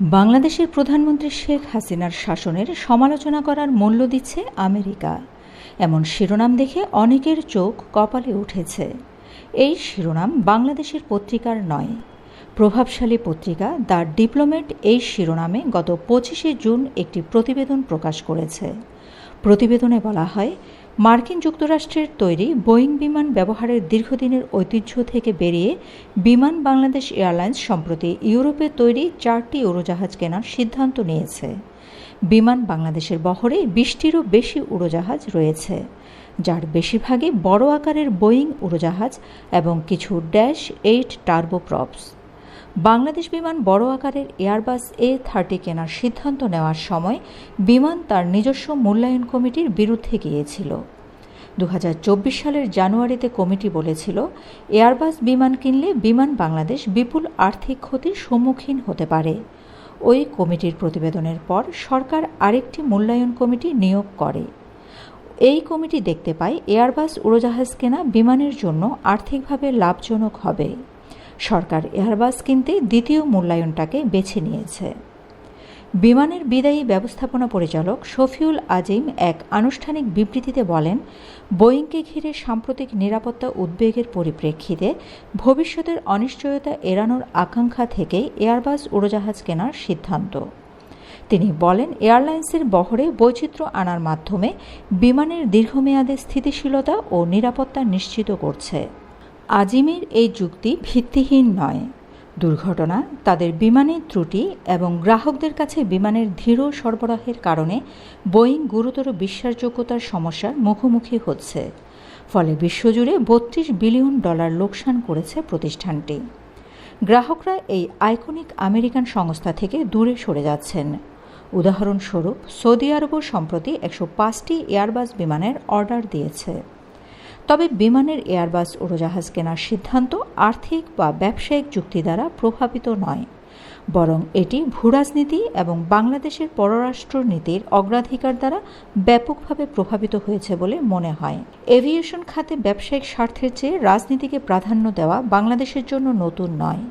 বাংলাদেশের প্রধানমন্ত্রী শেখ হাসিনার শাসনের সমালোচনা করার মূল্য দিচ্ছে আমেরিকা। এমন শিরোনাম দেখে অনেকের চোখ কপালে উঠেছে। এই শিরোনাম বাংলাদেশের পত্রিকার নয়। প্রভাবশালী পত্রিকা দ্য ডিপ্লোমেট এই শিরোনামে গত পঁচিশে জুন একটি প্রতিবেদন প্রকাশ করেছে। প্রতিবেদনে বলা হয়, মার্কিন যুক্তরাষ্ট্রের তৈরি বোয়িং বিমান ব্যবহারের দীর্ঘদিনের ঐতিহ্য থেকে বেরিয়ে বিমান বাংলাদেশ এয়ারলাইন্স সম্প্রতি ইউরোপে তৈরি চারটি উড়োজাহাজ কেনার সিদ্ধান্ত নিয়েছে। বিমান বাংলাদেশের বহরে বিশটিরও বেশি উড়োজাহাজ রয়েছে, যার বেশিরভাগই বড় আকারের বোয়িং উড়োজাহাজ এবং কিছু ড্যাশ এইট টার্বোপ্রপস। বাংলাদেশ বিমান বড় আকারের এয়ারবাস এ থার্টি কেনার সিদ্ধান্ত নেওয়ার সময় বিমান তার নিজস্ব মূল্যায়ন কমিটির বিরুদ্ধে গিয়েছিল। দু হাজার চব্বিশ সালের জানুয়ারিতে কমিটি বলেছিল এয়ারবাস বিমান কিনলে বিমান বাংলাদেশ বিপুল আর্থিক ক্ষতির সম্মুখীন হতে পারে। ওই কমিটির প্রতিবেদনের পর সরকার আরেকটি মূল্যায়ন কমিটি নিয়োগ করে। এই কমিটি দেখতে পায় এয়ারবাস উড়োজাহাজ কেনা বিমানের জন্য আর্থিকভাবে লাভজনক হবে। সরকার এয়ারবাস কিনতে দ্বিতীয় মূল্যায়নটাকে বেছে নিয়েছে। বিমানের বিদায়ী ব্যবস্থাপনা পরিচালক শফিউল আজিম এক আনুষ্ঠানিক বিবৃতিতে বলেন, বোয়িংকে ঘিরে সাম্প্রতিক নিরাপত্তা উদ্বেগের পরিপ্রেক্ষিতে ভবিষ্যতের অনিশ্চয়তা এড়ানোর আকাঙ্ক্ষা থেকেই এয়ারবাস উড়োজাহাজ কেনার সিদ্ধান্ত। তিনি বলেন, এয়ারলাইন্সের বহরে বৈচিত্র্য আনার মাধ্যমে বিমানের দীর্ঘমেয়াদে স্থিতিশীলতা ও নিরাপত্তা নিশ্চিত করছে। আজিমের এই যুক্তি ভিত্তিহীন নয়। দুর্ঘটনা, তাদের বিমানের ত্রুটি এবং গ্রাহকদের কাছে বিমানের ধীর সরবরাহের কারণে বোয়িং গুরুতর বিশ্বাসযোগ্যতার সমস্যার মুখোমুখি হচ্ছে। ফলে বিশ্বজুড়ে বত্রিশ বিলিয়ন ডলার লোকসান করেছে প্রতিষ্ঠানটি। গ্রাহকরা এই আইকনিক আমেরিকান সংস্থা থেকে দূরে সরে যাচ্ছেন। উদাহরণস্বরূপ সৌদি আরবও সম্প্রতি একশো পাঁচটি এয়ারবাস বিমানের অর্ডার দিয়েছে। তবে বিমানের এয়ারবাস উড়োজাহাজ কেনার সিদ্ধান্ত আর্থিক বা ব্যবসায়িক চুক্তি দ্বারা প্রভাবিত নয়। বরং এটি ভূরাজনীতি এবং বাংলাদেশের পররাষ্ট্র নীতির অগ্রাধিকার দ্বারা ব্যাপকভাবে প্রভাবিত হয়েছে বলে মনে হয়। এভিয়েশন খাতে ব্যবসায়িক স্বার্থের চেয়ে রাজনীতিকে প্রাধান্য দেওয়া বাংলাদেশের জন্য নতুন নয়।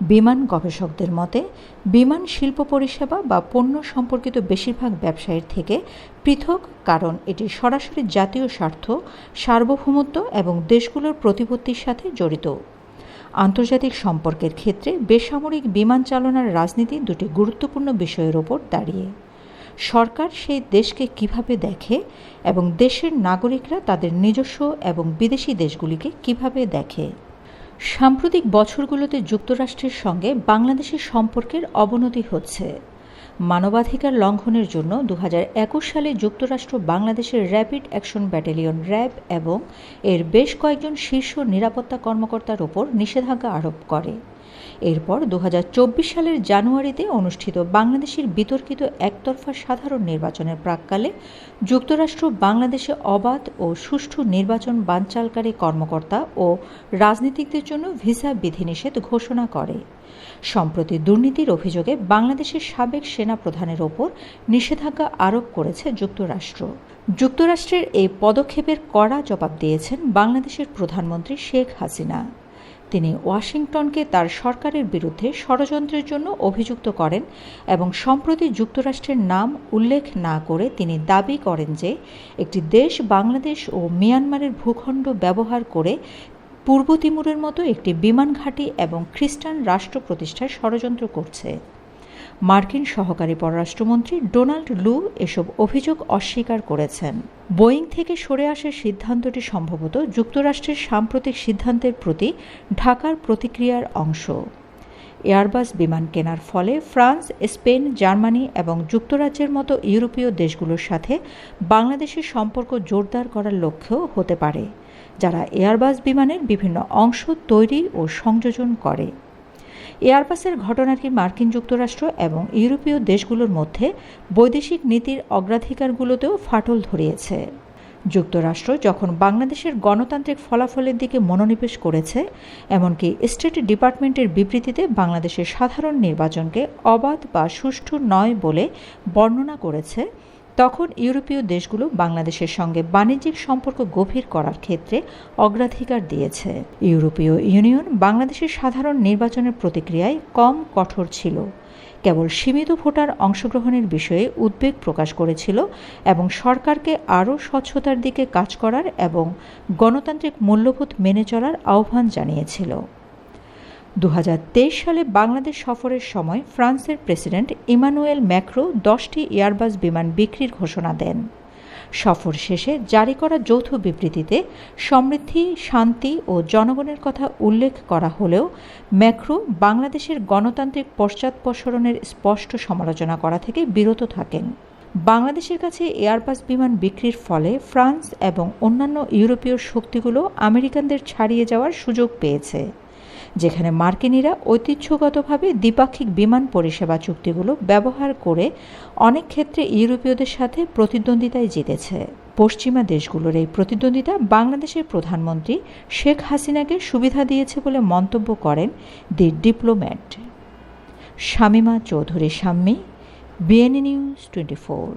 বিমান গবেষকদের মতে, বিমান শিল্প পরিষেবা বা পণ্য সম্পর্কিত বেশিরভাগ ব্যবসায়ীর থেকে পৃথক, কারণ এটি সরাসরি জাতীয় স্বার্থ, সার্বভৌমত্ব এবং দেশগুলোর প্রতিপত্তির সাথে জড়িত। আন্তর্জাতিক সম্পর্কের ক্ষেত্রে বেসামরিক বিমান চালনার রাজনীতি দুটি গুরুত্বপূর্ণ বিষয়ের ওপর দাঁড়িয়ে। সরকার সেই দেশকে কীভাবে দেখে এবং দেশের নাগরিকরা তাদের নিজস্ব এবং বিদেশি দেশগুলিকে কীভাবে দেখে? সাম্প্রতিক বছরগুলোতে যুক্তরাষ্ট্রের সঙ্গে বাংলাদেশের সম্পর্কের অবনতি হচ্ছে। মানবাধিকার লঙ্ঘনের জন্য দু হাজার একুশ সালে যুক্তরাষ্ট্র বাংলাদেশের র্যাপিড অ্যাকশন ব্যাটালিয়ন র্যাব এবং এর বেশ কয়েকজন শীর্ষ নিরাপত্তা কর্মকর্তার ওপর নিষেধাজ্ঞা আরোপ করে। এরপর দু হাজার চব্বিশ সালের জানুয়ারিতে অনুষ্ঠিত বাংলাদেশের বিতর্কিত একতরফা সাধারণ নির্বাচনের প্রাককালে যুক্তরাষ্ট্র বাংলাদেশে অবাধ ও সুষ্ঠু নির্বাচন বানচালকারী কর্মকর্তা ও রাজনীতিকদের জন্য ভিসা বিধিনিষেধ ঘোষণা করে। সম্প্রতি দুর্নীতির অভিযোগে বাংলাদেশের সাবেক সেনা প্রধানের ওপর নিষেধাজ্ঞা আরোপ করেছে যুক্তরাষ্ট্র। যুক্তরাষ্ট্রের এই পদক্ষেপের কড়া জবাব দিয়েছেন বাংলাদেশের প্রধানমন্ত্রী শেখ হাসিনা। তিনি ওয়াশিংটনকে তার সরকারের বিরুদ্ধে ষড়যন্ত্রের জন্য অভিযুক্ত করেন এবং সম্প্রতি যুক্তরাষ্ট্রের নাম উল্লেখ না করে তিনি দাবি করেন যে একটি দেশ বাংলাদেশ ও মিয়ানমারের ভূখণ্ড ব্যবহার করে পূর্ব তিমুরের মতো একটি বিমান ঘাঁটি এবং খ্রিস্টান রাষ্ট্র প্রতিষ্ঠায় ষড়যন্ত্র করছে। মার্কিন সহকারী পররাষ্ট্রমন্ত্রী ডোনাল্ড লু এসব অভিযোগ অস্বীকার করেছেন। বোয়িং থেকে সরে আসার সিদ্ধান্তটি সম্ভবত যুক্তরাষ্ট্রের সাম্প্রতিক সিদ্ধান্তের প্রতি ঢাকার প্রতিক্রিয়ার অংশ। এয়ারবাস বিমান কেনার ফলে ফ্রান্স, স্পেন, জার্মানি এবং যুক্তরাজ্যের মতো ইউরোপীয় দেশগুলোর সাথে বাংলাদেশের সম্পর্ক জোরদার করার লক্ষ্যেও হতে পারে, যারা এয়ারবাস বিমানের বিভিন্ন অংশ তৈরি ও সংযোজন করে। এয়ারবাসের ঘটনাটি মার্কিন যুক্তরাষ্ট্র এবং ইউরোপীয় দেশগুলোর মধ্যে বৈদেশিক নীতির অগ্রাধিকারগুলোতেও ফাটল ধরিয়েছে। যুক্তরাষ্ট্র যখন বাংলাদেশের গণতান্ত্রিক ফলাফলের দিকে মনোনিবেশ করেছে, এমনকি স্টেট ডিপার্টমেন্টের বিবৃতিতে বাংলাদেশের সাধারণ নির্বাচনকে অবাধ বা সুষ্ঠু নয় বলে বর্ণনা করেছে তখন ইউরোপীয় দেশগুলো বাংলাদেশের সঙ্গে বাণিজ্যিক সম্পর্ক গভীর করার ক্ষেত্রে অগ্রাধিকার দিয়েছে। ইউরোপীয় ইউনিয়ন বাংলাদেশের সাধারণ নির্বাচনের প্রতিক্রিয়ায় কম কঠোর ছিল। কেবল সীমিত ভোটার অংশগ্রহণের বিষয়ে উদ্বেগ প্রকাশ করেছিল এবং সরকারকে আরও স্বচ্ছতার দিকে কাজ করার এবং গণতান্ত্রিক মূল্যবোধ মেনে চলার আহ্বান জানিয়েছিল। দু হাজার তেইশ সালে বাংলাদেশ সফরের সময় ফ্রান্সের প্রেসিডেন্ট ইমানুয়েল ম্যাক্রো দশটি এয়ারবাস বিমান বিক্রির ঘোষণা দেন। সফর শেষে জারি করা যৌথ বিবৃতিতে সমৃদ্ধি, শান্তি ও জনগণের কথা উল্লেখ করা হলেও ম্যাক্রো বাংলাদেশের গণতান্ত্রিক পশ্চাৎপসরণের স্পষ্ট সমালোচনা করা থেকে বিরত থাকেন। বাংলাদেশের কাছে এয়ারবাস বিমান বিক্রির ফলে ফ্রান্স এবং অন্যান্য ইউরোপীয় শক্তিগুলো আমেরিকানদের ছাড়িয়ে যাওয়ার সুযোগ পেয়েছে। যেখানে মার্কিনীরা ঐতিহ্যগতভাবে দ্বিপাক্ষিক বিমান পরিষেবা চুক্তিগুলো ব্যবহার করে অনেক ক্ষেত্রে ইউরোপীয়দের সাথে প্রতিদ্বন্দ্বিতায় জিতেছে। পশ্চিমা দেশগুলোর এই প্রতিদ্বন্দ্বিতা বাংলাদেশের প্রধানমন্ত্রী শেখ হাসিনাকে সুবিধা দিয়েছে বলে মন্তব্য করেন the Diplomat. Shamima Chowdhury Shammi BNA news twenty four.